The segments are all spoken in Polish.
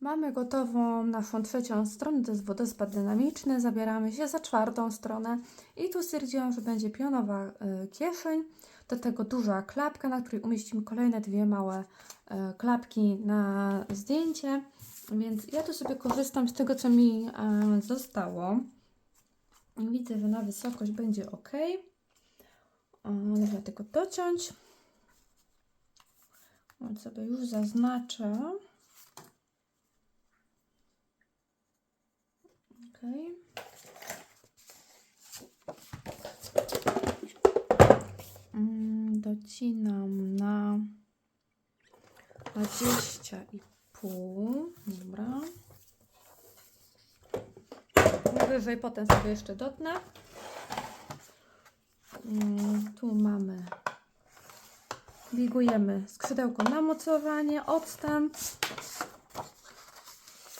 Mamy gotową naszą trzecią stronę, to jest wodospad dynamiczny. Zabieramy się za czwartą stronę i tu stwierdziłam, że będzie pionowa y, kieszeń, do tego duża klapka, na której umieścimy kolejne dwie małe y, klapki na zdjęcie. Więc ja tu sobie korzystam z tego, co mi y, zostało. Widzę, że na wysokość będzie ok. Można tylko dociąć. Więc sobie już zaznaczę. Okej. Mm, Docinam na 20 i pół. Dobra. Wyżej potem sobie jeszcze dotnę. Mm, Tu mamy Bigujemy skrzydełko na mocowanie, odstęp.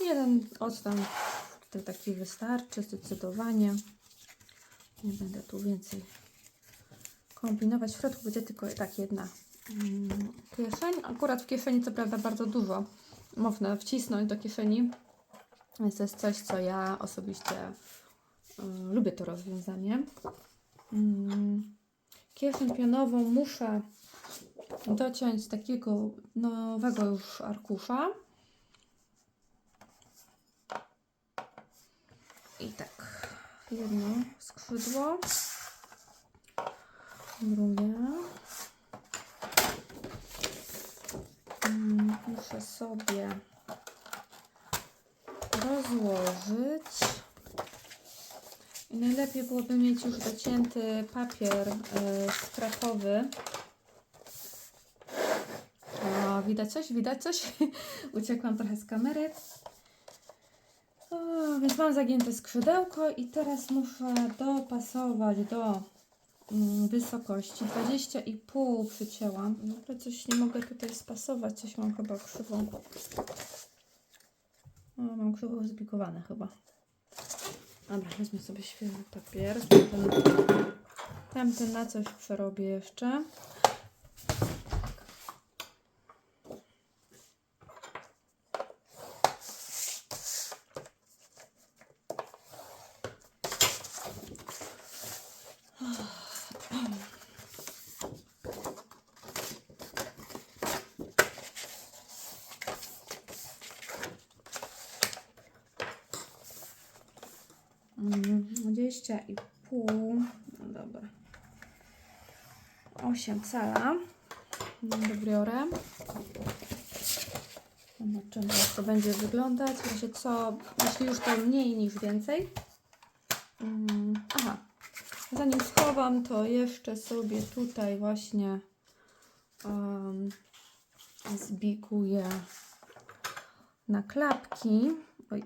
Jeden odstęp tutaj taki wystarczy zdecydowanie. Nie będę tu więcej kombinować. W środku będzie tylko tak jedna mm, kieszeń. Akurat w kieszeni co prawda bardzo dużo można wcisnąć do kieszeni. Więc to jest coś, co ja osobiście y, lubię to rozwiązanie. Mm, kieszeń pionową muszę dociąć z takiego nowego już arkusza. I tak, jedno skrzydło, drugie. Mm, Muszę sobie rozłożyć. I najlepiej byłoby mieć już docięty papier y, skrapowy. O, widać coś? Widać coś? Uciekłam trochę z kamery. Więc mam zagięte skrzydełko i teraz muszę dopasować do mm, wysokości 20,5 przycięłam. No coś nie mogę tutaj spasować, coś mam chyba krzywą. O, mam krzywo zbikowane chyba. Dobra, wezmę sobie świeży papier. Tamten, tamten na coś przerobię jeszcze. Mm, 20 i pół. No dobra. 8 cala. Dobiorę. Zobaczymy, jak to będzie wyglądać. W razie co, jeśli już to mniej niż więcej. Mm, Aha. Zanim schowam, to jeszcze sobie tutaj właśnie um, zbikuję na klapki. Oj.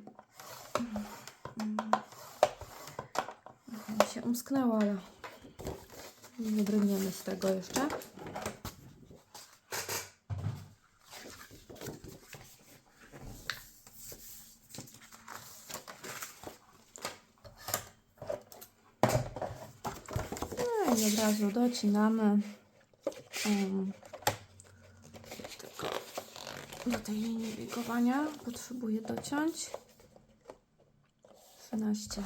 Mi się umsknęło, ale nie brniemy z tego jeszcze. No i od razu docinamy. Um, do tej linii biegowania potrzebuję dociąć. 13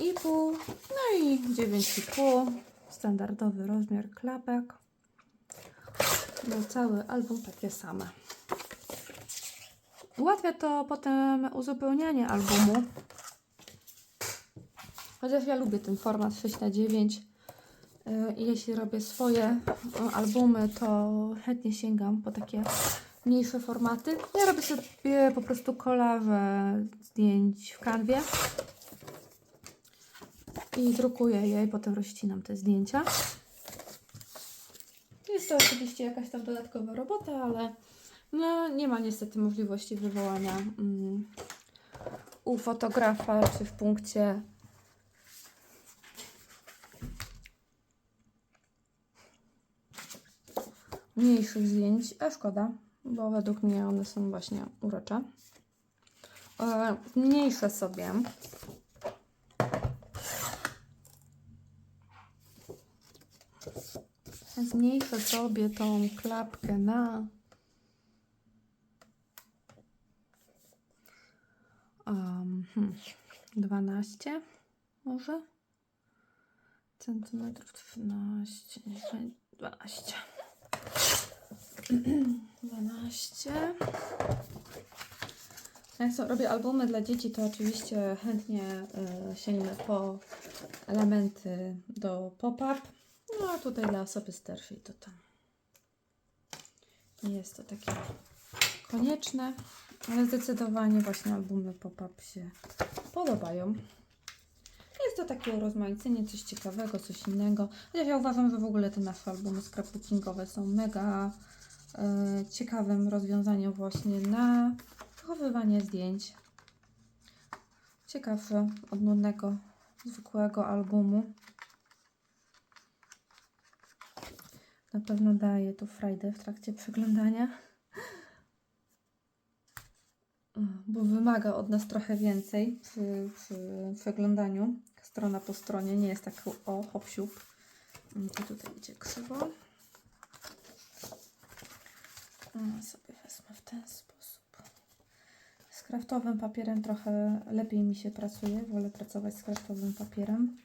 i pół, no i 9,5 standardowy rozmiar klapek. No cały album takie same. Ułatwia to potem uzupełnianie albumu. Chociaż ja lubię ten format 6 na 9 Yy, i jeśli robię swoje y, albumy, to chętnie sięgam po takie mniejsze formaty. Ja robię sobie po prostu kolaże zdjęć w kanwie i drukuję je i potem rozcinam te zdjęcia. Jest to oczywiście jakaś tam dodatkowa robota, ale no, nie ma niestety możliwości wywołania mm, u fotografa czy w punkcie mniejszych zdjęć, a szkoda, bo według mnie one są właśnie urocze. E, Mniejsze sobie Zmniejszę sobie tą klapkę na um, hmm, 12 może? Centymetrów 13, 12. 12. Jak so- robię albumy dla dzieci, to oczywiście chętnie y, sięgnę po elementy do pop-up. No a tutaj dla osoby starszej to tam nie jest to takie konieczne, ale zdecydowanie właśnie albumy pop-up się podobają. Jest to takie urozmaicenie, coś ciekawego, coś innego. Chociaż ja uważam, że w ogóle te nasze albumy scrapbookingowe są mega e, ciekawym rozwiązaniem właśnie na przechowywanie zdjęć. Ciekawsze od nudnego, zwykłego albumu. Na pewno daje to frajdę w trakcie przeglądania. Bo wymaga od nas trochę więcej przy, przy przeglądaniu. Strona po stronie nie jest tak o hop siup. Mm, I tutaj idzie krzywo. A, sobie wezmę w ten sposób. Z kraftowym papierem trochę lepiej mi się pracuje. Wolę pracować z kraftowym papierem.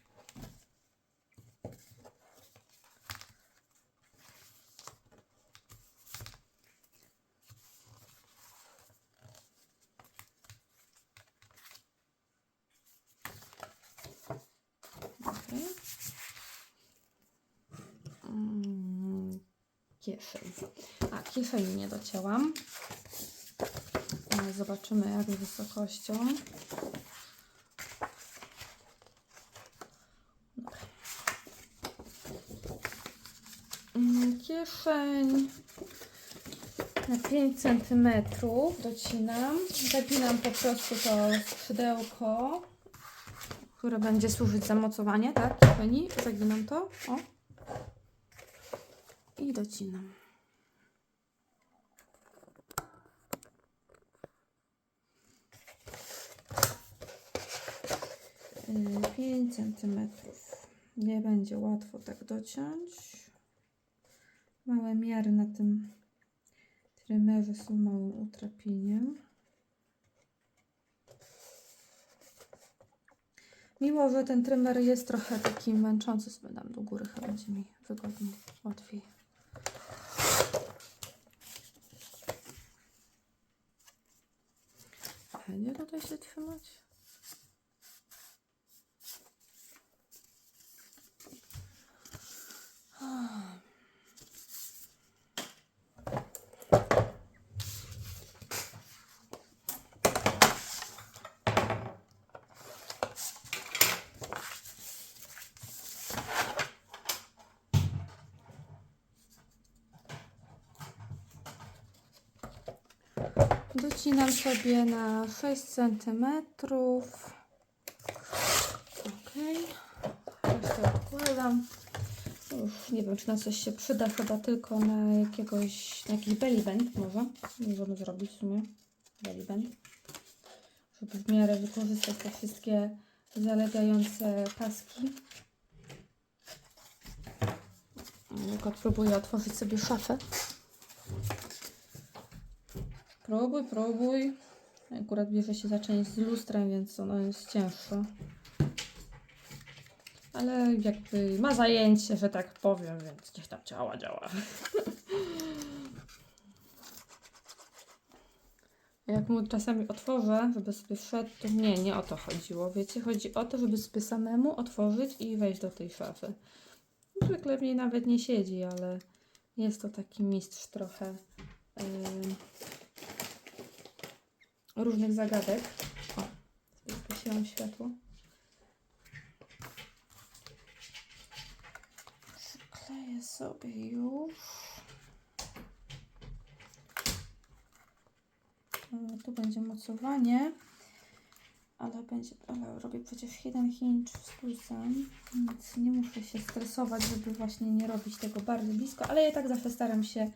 Okej. Mm, Kieszeń. A, kieszeni nie docięłam. Ale Zobaczymy jak z wysokością. Mm, Kieszeń na 5 cm docinam. Zapinam po prostu to skrzydełko które będzie służyć za mocowanie, tak? Kieszeni. Zaginam to. Docinam. Yy, 5 centymetrów. Nie będzie łatwo tak dociąć. Małe miary na tym trymerze są małym utrapieniem. Mimo, że ten trymer jest trochę taki męczący, sobie dam do góry, chyba będzie mi wygodniej, łatwiej. Będzie tutaj się trzymać? Docinam sobie na 6 cm. Ok. Resztę odkładam. Już nie wiem, czy na coś się przyda, chyba tylko na jakiegoś, na jakiś belly może. Możemy zrobić w sumie belly band. Żeby w miarę wykorzystać te wszystkie zalegające paski. Jak próbuję otworzyć sobie szafę. Próbuj, próbuj. Akurat bierze się za część z lustrem, więc ono jest cięższe. Ale jakby ma zajęcie, że tak powiem, więc gdzieś tam działa, działa. Jak mu czasami otworzę, żeby sobie wszedł, to nie, nie o to chodziło. Wiecie, chodzi o to, żeby sobie samemu otworzyć i wejść do tej szafy. Zwykle w niej nawet nie siedzi, ale jest to taki mistrz trochę. Yy, różnych zagadek. O, zgasiłam światło. Przykleję sobie już. E, Tu będzie mocowanie, ale będzie, ale robię przecież hidden hinge z plusem, więc nie muszę się stresować, żeby właśnie nie robić tego bardzo blisko, ale ja tak zawsze staram się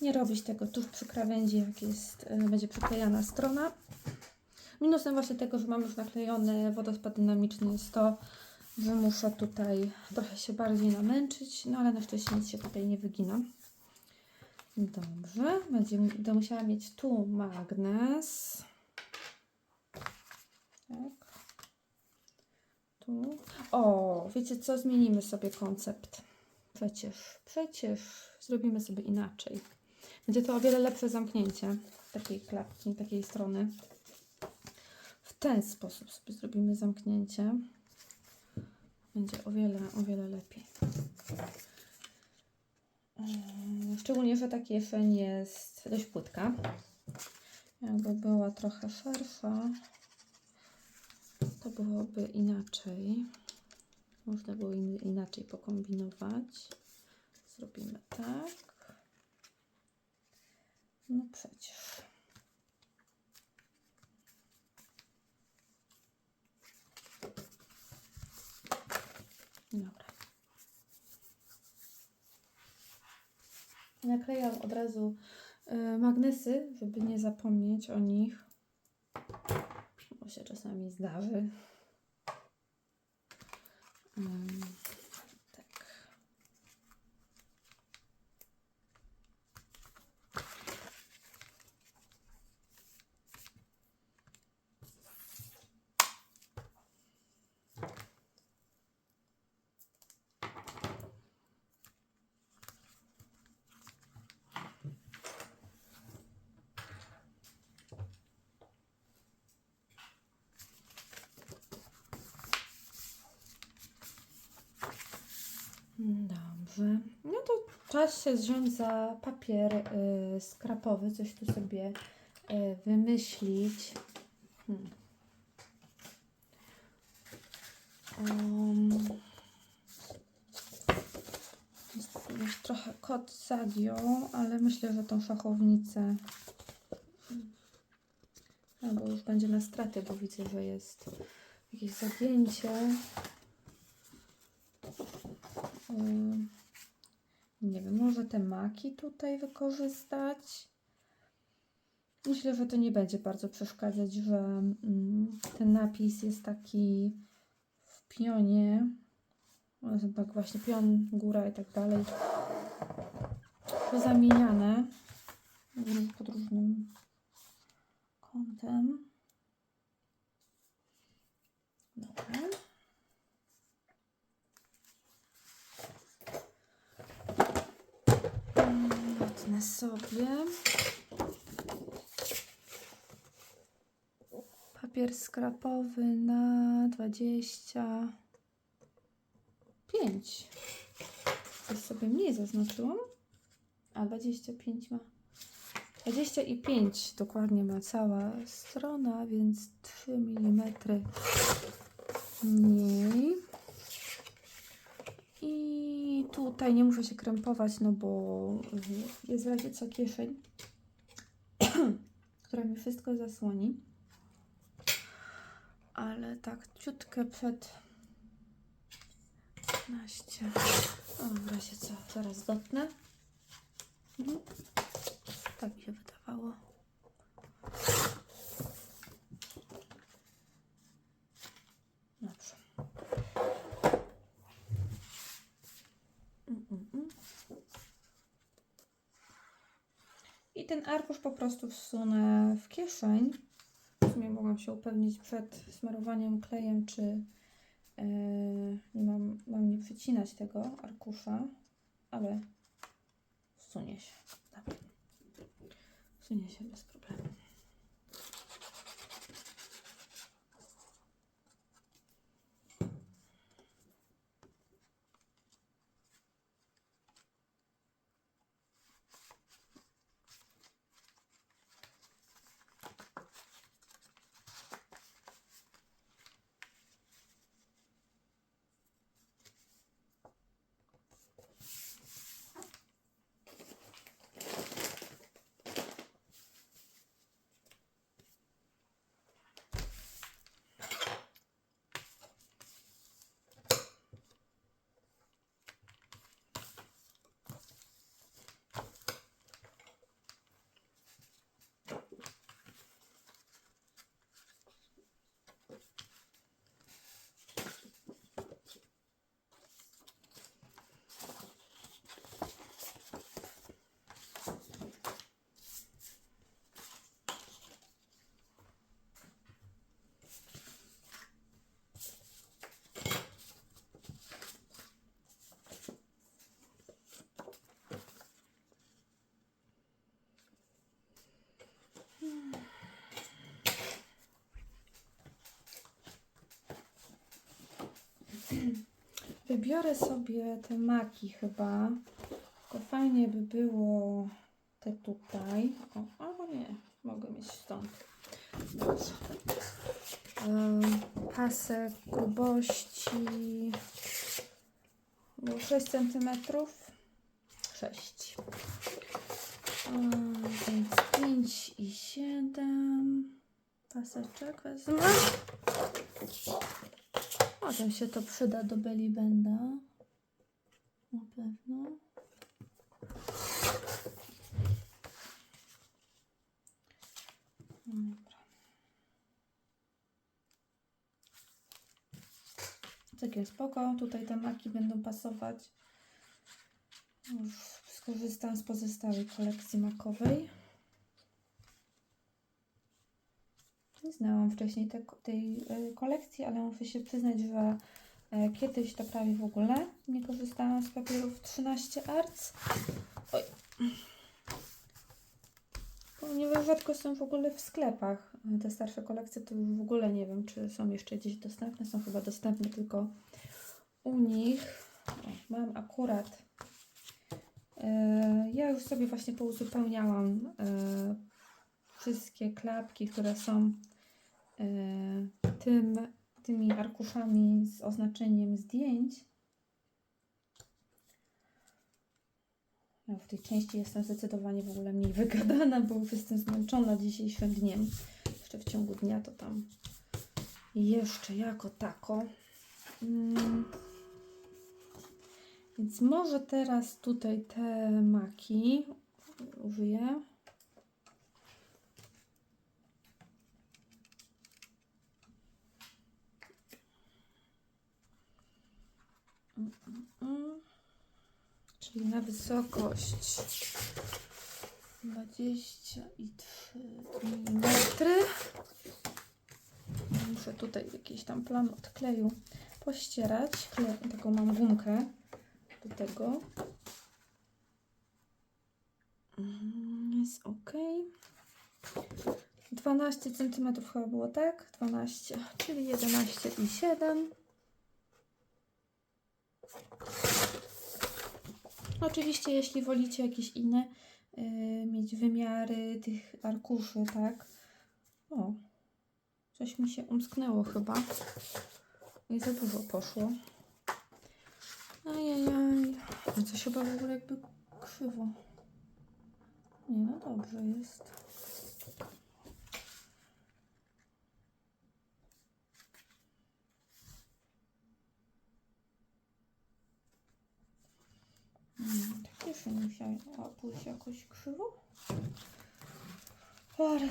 nie robić tego tuż przy krawędzi, jak jest, e, będzie przyklejana strona. Minusem właśnie tego, że mam już naklejony wodospad dynamiczny jest to, że muszę tutaj trochę się bardziej namęczyć, no ale na szczęście nic się tutaj nie wygina. Dobrze, będę musiała mieć tu magnes. Tak. Tu. O, wiecie co? Zmienimy sobie koncept. Przecież, przecież zrobimy sobie inaczej. Będzie to o wiele lepsze zamknięcie takiej klatki, takiej strony. W ten sposób sobie zrobimy zamknięcie. Będzie o wiele, o wiele lepiej. Yy, Szczególnie, że ta kieszeń jest dość płytka. Jakby była trochę szersza, to byłoby inaczej. Można było in- inaczej pokombinować. Zrobimy tak. No przecież. Dobra. Naklejam od razu y, magnesy, żeby nie zapomnieć o nich. Bo się czasami zdarzy. Ym, Dobrze. No to czas się wziąć za papier y, skrapowy, coś tu sobie y, wymyślić. Hmm. Um, już trochę kot zagiął, ale myślę, że tą szachownicę albo już będzie na straty, bo widzę, że jest jakieś zagięcie. Nie wiem, może te maki tutaj wykorzystać. Myślę, że to nie będzie bardzo przeszkadzać, że mm, ten napis jest taki w pionie. Tak właśnie pion, góra i tak dalej. Pozamieniane pod różnym kątem. Dobra. Wetnę sobie. Papier skrapowy na 25. Coś sobie mniej zaznaczyłam. A 25 ma. 25 dokładnie ma cała strona, więc 3 mm mniej. Tutaj nie muszę się krępować, no bo jest w razie co kieszeń, która mi wszystko zasłoni. Ale tak ciutkę przed 15. O, w razie co, zaraz dotnę. Mhm. Tak mi się wydawało. Dobrze. Mm, mm, mm. I ten arkusz po prostu wsunę w kieszeń. W sumie mogłam się upewnić przed smarowaniem klejem, czy yy, nie mam, mam nie przycinać tego arkusza, ale wsunie się. Dobra. Wsunie się bez problemu. Wybiorę sobie te maki chyba. Tylko fajnie by było te tutaj. O, albo nie, mogę mieć stąd. Dobrze. Pasek grubości był 6 cm. 6. Więc 5 i 7. Paseczek wezmę. Potem się to przyda do belly benda. Na pewno. Takie spoko. Tutaj te maki będą pasować. Już skorzystam z pozostałej kolekcji makowej. Nie znałam wcześniej te, tej e, kolekcji, ale muszę się przyznać, że e, kiedyś to prawie w ogóle nie korzystałam z papierów 13 Arts. Oj. Ponieważ rzadko są w ogóle w sklepach. Te starsze kolekcje to w ogóle nie wiem, czy są jeszcze gdzieś dostępne. Są chyba dostępne tylko u nich. O, mam akurat. E, Ja już sobie właśnie pouzupełniałam e, wszystkie klapki, które są e, tym, tymi arkuszami z oznaczeniem zdjęć. Ja w tej części jestem zdecydowanie w ogóle mniej wygadana, bo już jestem zmęczona dzisiejszym dniem. Jeszcze w ciągu dnia to tam jeszcze jako tako. Mm. Więc może teraz tutaj te maki użyję. Czyli na wysokość 23 mm. Muszę tutaj jakiś tam plan od kleju pościerać. Kle taką mam gumkę do tego. Mm, Jest ok. 12 cm chyba było tak? 12, czyli 11 i 7. Oczywiście, jeśli wolicie jakieś inne y, mieć wymiary tych arkuszy, tak? O, coś mi się umsknęło chyba. I za dużo poszło. Ajajaj. No coś chyba w ogóle jakby krzywo. Nie, no dobrze jest. Hmm, tak nie musiałem pójść jakoś krzywo. Ale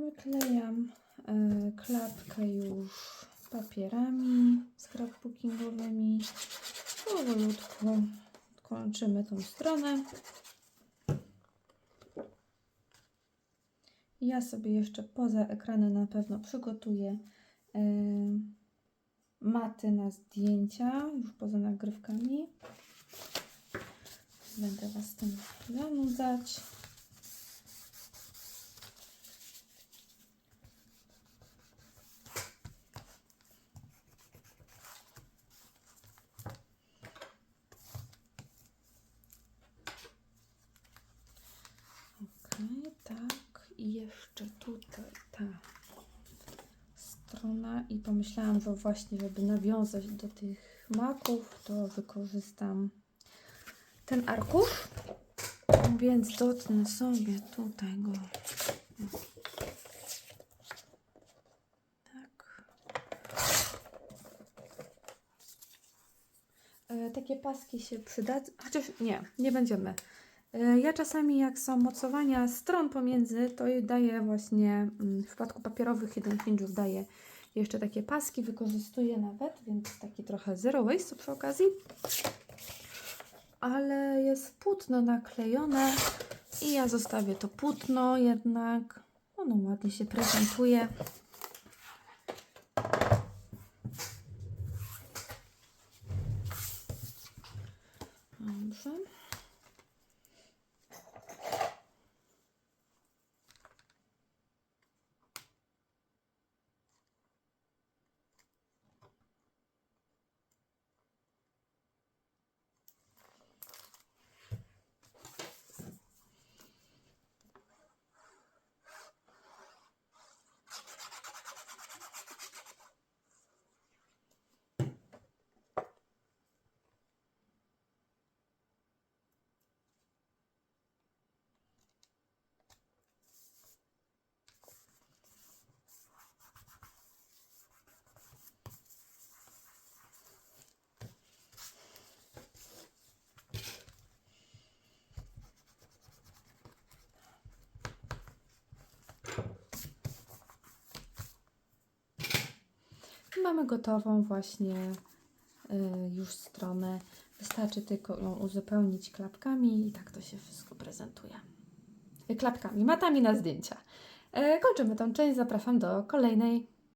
Wyklejam e, klapkę już papierami scrapbookingowymi. Powolutku kończymy tą stronę. Ja sobie jeszcze poza ekranem na pewno przygotuję e, maty na zdjęcia, już poza nagrywkami. Będę Was tym zanudzać. Okej, tak. I jeszcze tutaj ta strona. I pomyślałam, że właśnie, żeby nawiązać do tych maków, to wykorzystam ten arkusz. Więc dotnę sobie tutaj go. Tak. E, takie paski się przydadzą. Chociaż nie, nie będziemy. E, Ja czasami jak są mocowania stron pomiędzy, to daję właśnie mm, w przypadku papierowych jeden hinge'ów daję jeszcze takie paski, wykorzystuję nawet, więc taki trochę zero waste przy okazji. Ale jest płótno naklejone i ja zostawię to płótno jednak. Ono ładnie się prezentuje. Dobrze. Mamy gotową właśnie y, już stronę. Wystarczy tylko ją uzupełnić klapkami i tak to się wszystko prezentuje. Y, Klapkami, matami na zdjęcia. Y, Kończymy tą część, zapraszam do kolejnej.